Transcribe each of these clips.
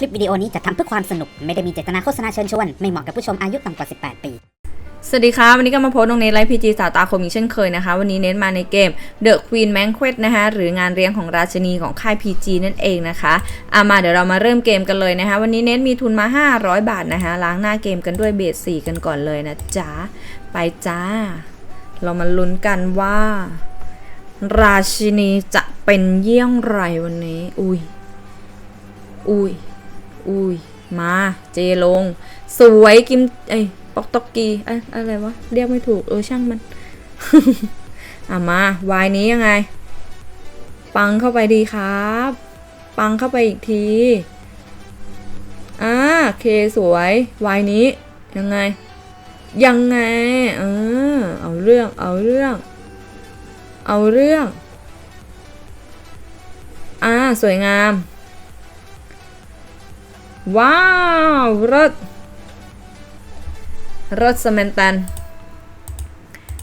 คลิปวิดีโอนี้จะทำเพื่อความสนุก ไม่ได้มีเจตนาโฆษณาเชิญชวน ไม่เหมาะกับผู้ชมอายุต่ำกว่า 18 ปี สวัสดีค่ะวันนี้ก็มาโพสต์ลงในไลฟ์พีจีสาวตาคมอีกเช่นเคยนะคะ วันนี้เน้นมาในเกม The Queen Banquet นะคะหรืองานเลี้ยงของราชินีของค่าย PG นั่นเองนะคะอามาเดี๋ยวเรามาเริ่มเกมกันเลยนะคะ วันนี้เน้นมีทุนมา 500 บาทนะคะ ล้างหน้าเกมกันด้วยเบส4กันก่อนเลยนะจ๊ะไปจ้า เรามาลุ้นกันว่า ราชินีจะเป็นเยี่ยงไรวันนี้ อุ้ยอุ้ย อุ้ยมาเจลง สวยกิมเอ้ปอกตอกกีออะไรวะ เรียกไม่ถูก เออช่างมันอะมาวายนี้ยังไง ปังเข้าไปดีครับ ปังเข้าไปอีกทีอ่าเคสวยวายนี้ยังไง ยังไงเออเอาเรื่องเอาเรื่อง เอาเรื่องอ่าสวยงาม ว้าวรถรถสแมนตัน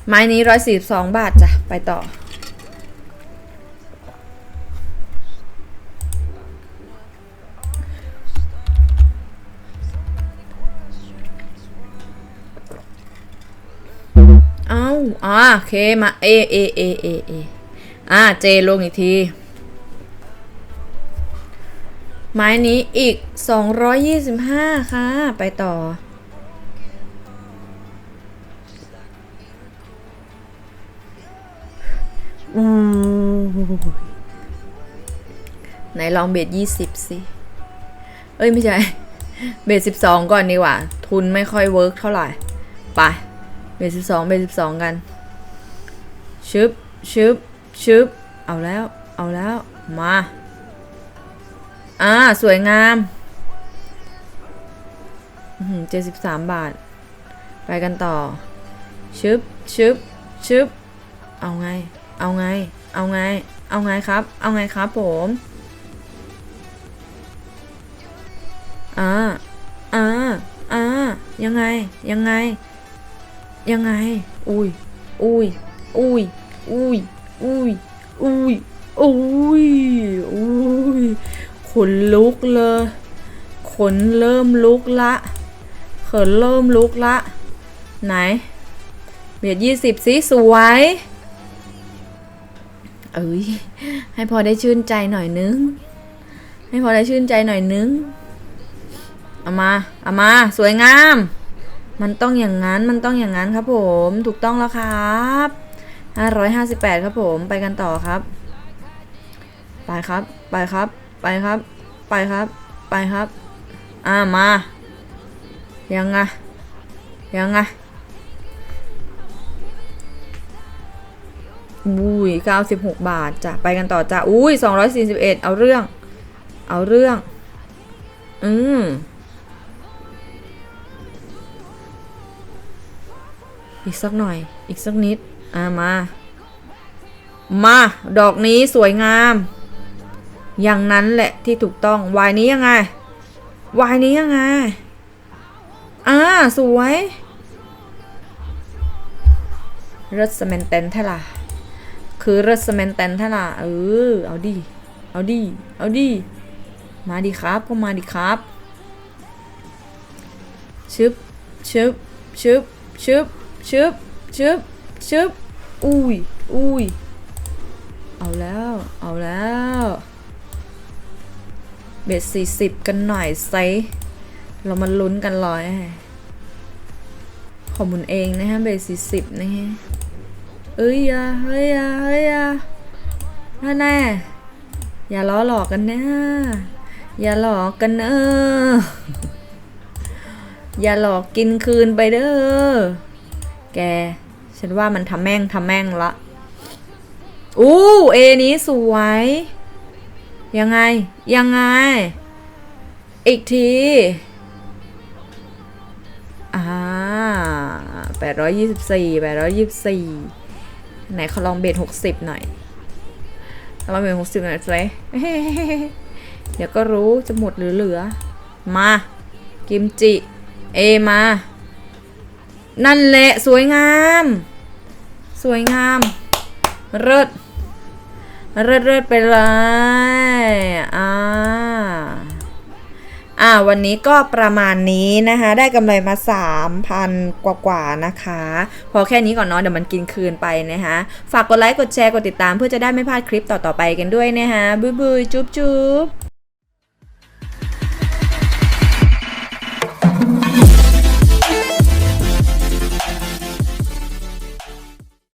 ไม้นี้ร้อยสี่สองบาทจ้ะ ไปต่อ เอ้าอ่าโอเค มา เอ เอ เอ เอ เอ อ่า เจลงอีกที ไม้นี้อีก 225 ค่ะ ไปต่ออืมไหนลองเบสยี่สิบสิ เอ้ย ไม่ใช่ เบสสิบสองก่อนดีกว่า ทุนไม่ค่อยเวิร์กเท่าไหร่ ไป เบสสิบสองเบสสิบสองกัน ชึบ ชึบ ชึบ เอาแล้ว เอาแล้ว มา อ่า สวยงามเจ็ดสิบสามบาท ไปกันต่อ ชึบชึบชึบเอาไง เอาไง เอาไง เอาไงครับ เอาไงครับผม อ่า อ่า อ่า ยังไง ยังไง ยังไง อุ้ย อุ้ย อุ้ย อุ้ย อุ้ย อุ้ย อุ้ย อุ้ย นลุกเลย ขนเริ่มลุกละขนเริ่มลุกละ ไหน เบียดยี่สิบสิสวย เอ้ย ให้พอได้ชื่นใจหน่อยนึง ให้พอได้ชื่นใจหน่อยนึง เอามา เอามา สวยงาม มันต้องอย่างนั้น มันต้องอย่างนั้นครับผม ถูกต้องแล้วครับ558 ครับผม ไปกันต่อครับ ไปครับ ไปครับ ไปครับ ไปครับ ไปครับ อ่ามา ยังไง ยังไงอุ้ย96บาทจ้ะ ไปกันต่อจ้ะ อุ้ย241เอาเรื่อง เอาเรื่อง อืมอีกสักหน่อย อีกสักนิด อ่ามา มา ดอกนี้สวยงาม อย่างนั้นแหละที่ถูกต้องวายนี้ยังไงวายนี้ยังไงอ่าสวยรสเมนเตนเท่าไหร่คือรสเมนเตนเท่าไหร่เออเอาดิเอาดิเอาดิมาดิครับก็มาดิครับชึบชึบชึบชึบชึบชึบชึบอุ้ยอุ้ยเอาแล้ว เอาแล้ว เบ็ดสี่สิบกันหน่อยไซเรามาลุ้นกันร้อยขอหมุนเองนะฮะเบ็ดสี่สิบนะฮะเอ้ยอย่าเฮ้ยอย่าเฮ้ยอย่าถ้าแน่อย่าล้อหลอกกันนะ อย่าหลอกกันเนออย่าหลอกกินคืนไปเด้อ แก ฉันว่ามันทำแม่งทำแม่งละ อู้ เอนี้สวย ยังไง ยังไง อีกทีอ่าแปดร้อยยี่สิบสี่แปดร้อยยี่สิบสี่ไหนเขาลองเบสหกสิบหน่อยลองเบสหกสิบหน่อยสิเดี๋ยวก็รู้จะหมดหรือเหลือ มา กิมจิ เอมา นั่นแหละ สวยงาม สวยงาม เลิศ เรื่อยๆไปเลย อ่า อ่า วันนี้ก็ประมาณนี้นะคะ ได้กำไรมา 3,000 กว่าๆนะคะ พอแค่นี้ก่อนเนาะ เดี๋ยวมันกินคืนไปนะคะ ฝากกดไลค์ กดแชร์ กดติดตามเพื่อจะได้ไม่พลาดคลิปต่อๆไปกันด้วยนะคะบุยบายจุ๊บจุ๊บ